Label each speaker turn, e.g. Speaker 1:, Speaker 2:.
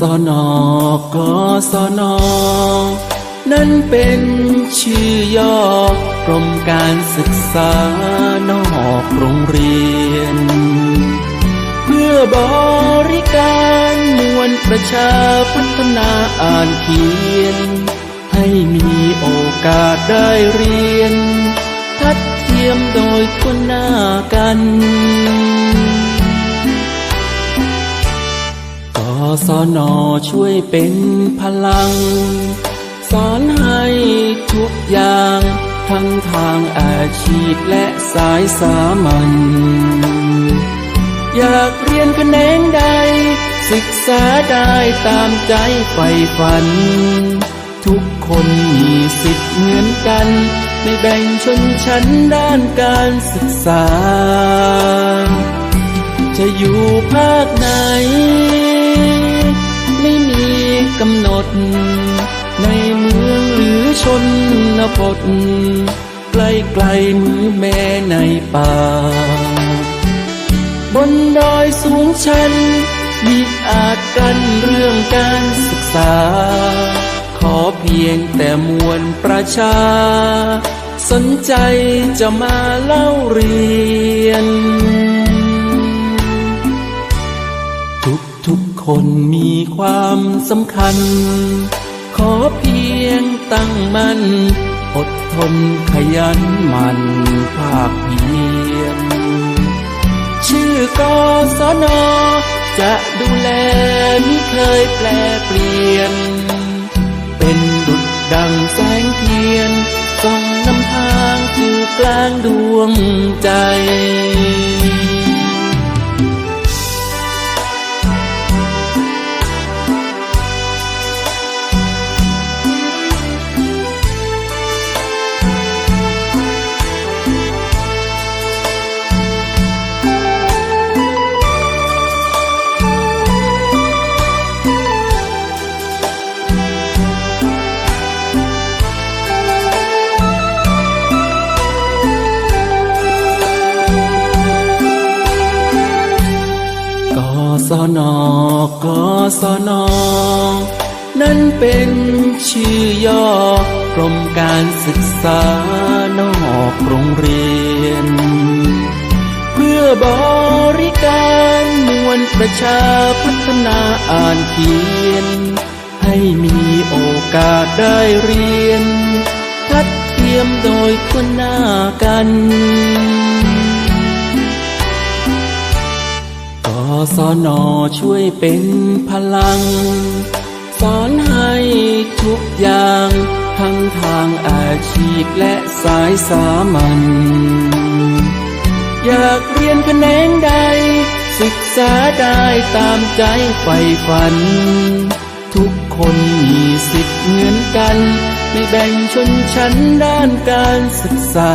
Speaker 1: ศนกศนนั้นเป็นชื่อย่อกรมการศึกษานอกโรงเรียน เพื่อบริการมวลประชาพัฒนาอ่านเขียน ให้มีโอกาสได้เรียน ทัดเทียมโดยทุนหน้ากัน กศนช่วยเป็นพลัง สอนให้ทุกอย่าง ทั้งทางอาชีพและสายสามัญอยากเรียนแขนงใด ศึกษาได้ตามใจใฝ่ฝัน ทุกคนมีสิทธิ์เหมือนกัน ไม่แบ่งชนชั้นด้านการศึกษา จะอยู่ภาคไหน ในเมืองหรือชนบทไกลไกลมือแม่ในป่า บนดอยสูงชันมีอาจกันเรื่องการศึกษา ขอเพียงแต่มวลประชา สนใจจะมาเล่าเรียน ทุกทุกๆ คนมีความสำคัญ ขอเพียงตั้งมั่นอดทนขยันมันภาคเพียรชื่อกศนจะดูแลมิเคยแปลเปลี่ยน เป็นดุจดังแสงเทียนส่องนำทางอยู่กลางดวงใจ กศนกศนนั้นเป็นชื่อย่อกรมการศึกษานอกโรงเรียน เพื่อบริการมวลประชาพัฒนาอ่านเขียน ให้มีโอกาสได้เรียน ทัดเทียมโดยทุนหน้ากัน กศนช่วยเป็นพลัง สอนให้ทุกอย่าง ทั้งทางอาชีพและสายสามัญอยากเรียนแขนงใด ศึกษาได้ตามใจใฝ่ฝัน ทุกคนมีสิทธิ์เหมือนกัน ไม่แบ่งชนชั้นด้านการศึกษา